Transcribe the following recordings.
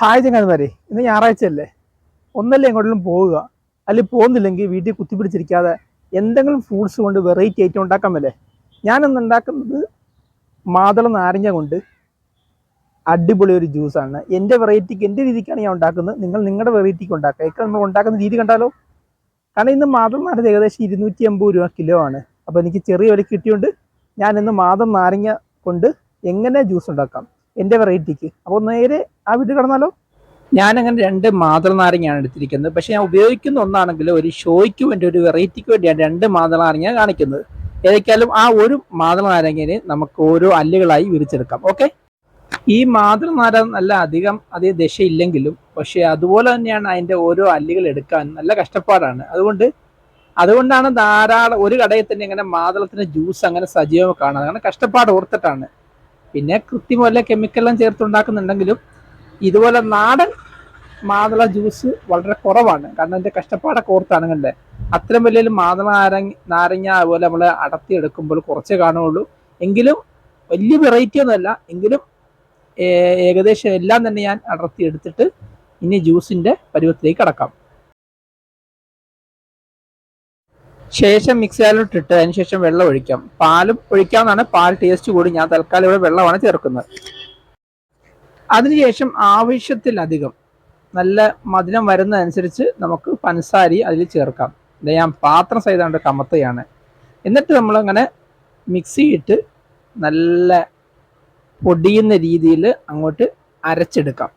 Hi ചങ്ങാതിമാരെ ഇന്ന് ഞായറാഴ്ച അല്ലേ? ഒന്നല്ലേ എങ്ങോട്ടും പോവുക. അല്ലെങ്കിൽ പോകുന്നില്ലെങ്കിൽ വീട്ടിൽ കുത്തിപ്പിടിച്ചിരിക്കാതെ എന്തെങ്കിലും ഫ്രൂട്ട്സ് കൊണ്ട് വെറൈറ്റി ഐറ്റം ഉണ്ടാക്കാൻ മേലേ ഞാനിന്ന് ഉണ്ടാക്കുന്നത് മാതള നാരങ്ങ കൊണ്ട് അടിപൊളി ഒരു ജ്യൂസാണ് എന്റെ വെറൈറ്റിക്ക് എന്റെ രീതിക്കാണ് ഞാൻ ഉണ്ടാക്കുന്നത്. നിങ്ങൾ നിങ്ങളുടെ വെറൈറ്റിക്ക് ഉണ്ടാക്കുക. ഇപ്പം നമ്മൾ ഉണ്ടാക്കുന്ന രീതി കണ്ടാലോ? കാരണം ഇന്ന് മാതളം നാരങ്ങ ഏകദേശം ഇരുന്നൂറ്റി അമ്പത് രൂപ കിലോ ആണ്. അപ്പോൾ എനിക്ക് ചെറിയ വില കിട്ടിയുണ്ട് ഞാൻ ഇന്ന് മാതള നാരങ്ങ കൊണ്ട് എങ്ങനെ ജ്യൂസ് ഉണ്ടാക്കാം? എന്റെ വെറൈറ്റിക്ക് അപ്പോൾ നേരെ ആ വീട്ടിൽ കിടന്നാലോ? ഞാനങ്ങനെ രണ്ട് മാതള നാരങ്ങയാണ് എടുത്തിരിക്കുന്നത്. പക്ഷേ ഞാൻ ഉപയോഗിക്കുന്ന ഒന്നാണെങ്കിൽ ഒരു ഷോയ്ക്ക് വേണ്ടി ഒരു വെറൈറ്റിക്ക് വേണ്ടിയാണ് രണ്ട് മാതള നാരങ്ങ കാണിക്കുന്നത്. ഏതൊക്കെയാലും ആ ഒരു മാതള നാരങ്ങയെ നമുക്ക് ഓരോ അല്ലുകളായി വിരിച്ചെടുക്കാം. ഓക്കെ? ഈ മാതള നാരങ്ങ നല്ല അധികം അതേ ദശയില്ലെങ്കിലും പക്ഷേ അതുപോലെ തന്നെയാണ് അതിന്റെ ഓരോ അല്ലുകൾ എടുക്കാൻ നല്ല കഷ്ടപ്പാടാണ്. അതുകൊണ്ട് അതുകൊണ്ടാണ് ധാരാളം ഒരു കടയിൽ തന്നെ ഇങ്ങനെ മാതളത്തിന്റെ ജ്യൂസ് അങ്ങനെ സജീവം കാണുന്നത് അങ്ങനെ കഷ്ടപ്പാട് ഓർത്തിട്ടാണ്. പിന്നെ കൃത്യമല്ല കെമിക്കലെല്ലാം ചേർത്തുണ്ടാക്കുന്നുണ്ടെങ്കിലും ഇതുപോലെ നാടൻ മാതള ജ്യൂസ് വളരെ കുറവാണ്. കാരണം അതിന്റെ കഷ്ടപ്പാടൊക്കെ ഓർത്താണ് കണ്ടേ. അത്രയും വലിയ മാതള നാരങ്ങ നാരങ്ങ അതുപോലെ നമ്മൾ അടത്തിയെടുക്കുമ്പോൾ കുറച്ചേ കാണുകയുള്ളൂ. എങ്കിലും വലിയ വെറൈറ്റി ഒന്നുമല്ല. എങ്കിലും ഏകദേശം എല്ലാം തന്നെ ഞാൻ അടർത്തി എടുത്തിട്ട് ഇനി ജ്യൂസിന്റെ പരുവത്തിലേക്ക് കടക്കാം. ശേഷം മിക്സിയിലോട്ട് ഇട്ട് അതിന് ശേഷം വെള്ളം ഒഴിക്കാം. പാലും ഒഴിക്കാവുന്നതാണ്. പാൽ ടേസ്റ്റ് കൂടി. ഞാൻ തൽക്കാലം ഇവിടെ വെള്ളമാണ് ചേർക്കുന്നത്. അതിനുശേഷം ആവശ്യത്തിലധികം നല്ല മധുരം വരുന്നതനുസരിച്ച് നമുക്ക് പഞ്ചസാരി അതിൽ ചേർക്കാം. ഇത് ഞാൻ പാത്രം സഹിതം കമത്തുകയാണ് എന്നിട്ട് നമ്മളങ്ങനെ മിക്സി ഇട്ട് നല്ല പൊടിയുന്ന രീതിയിൽ അങ്ങോട്ട് അരച്ചെടുക്കാം.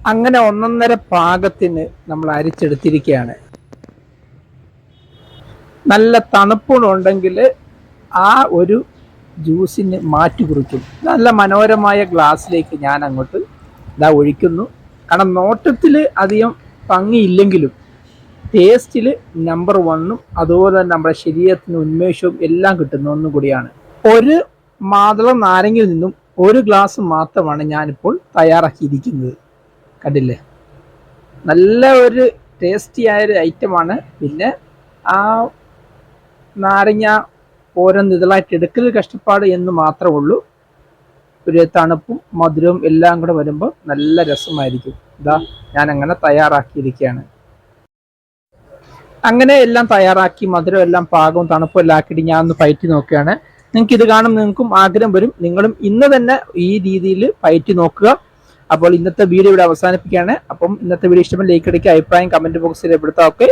അങ്ങനെ ഒന്നൊന്നര പാകത്തിന് നമ്മൾ അരച്ചെടുത്തിരിക്കുകയാണ്. നല്ല തണുപ്പുണ്ടെങ്കിൽ ആ ഒരു ജ്യൂസിന് മാറ്റി കുറിക്കും. നല്ല മനോഹരമായ ഗ്ലാസ്സിലേക്ക് ഞാൻ അങ്ങോട്ട് ഇതാ ഒഴിക്കുന്നു. കാരണം നോട്ടത്തിൽ അധികം ഭംഗിയില്ലെങ്കിലും ടേസ്റ്റിൽ നമ്പർ വണ്ണും അതുപോലെ തന്നെ നമ്മുടെ ശരീരത്തിന് ഉന്മേഷവും എല്ലാം കിട്ടുന്ന ഒന്നും കൂടിയാണ്. ഒരു മാതള നാരങ്ങയിൽ നിന്നും ഒരു ഗ്ലാസ് മാത്രമാണ് ഞാനിപ്പോൾ തയ്യാറാക്കിയിരിക്കുന്നത്. കണ്ടില്ലേ? നല്ല ഒരു ടേസ്റ്റി ആയ ഒരു ഐറ്റമാണ് പിന്നെ ആ നാരങ്ങ ഓരോന്ന് ഇതളായിട്ട് എടുക്കൽ കഷ്ടപ്പാട് എന്ന് മാത്രമേ ഉള്ളൂ. ഒരു തണുപ്പും മധുരവും എല്ലാം കൂടെ വരുമ്പോൾ നല്ല രസമായിരിക്കും. ഇതാ ഞാൻ അങ്ങനെ തയ്യാറാക്കിയിരിക്കുകയാണ്. അങ്ങനെ എല്ലാം തയ്യാറാക്കി മധുരം എല്ലാം പാകവും തണുപ്പും എല്ലാം ആക്കിയിട്ട് ഞാൻ ഒന്ന് പയറ്റി നോക്കുകയാണ്. നിങ്ങൾക്ക് ഇത് കാണും നിങ്ങൾക്കും ആഗ്രഹം വരും. നിങ്ങളും ഇന്ന് തന്നെ ഈ രീതിയിൽ പയറ്റി നോക്കുക. അപ്പോൾ ഇന്നത്തെ വീഡിയോ ഇവിടെ അവസാനിപ്പിക്കുകയാണ്. അപ്പം ഇന്നത്തെ വീഡിയോ ഇഷ്ടപ്പെട്ട ലൈക്ക് അടിക്കുക അഭിപ്രായം കമന്റ് ബോക്സിൽ എപ്പെടുത്താം ഓക്കെ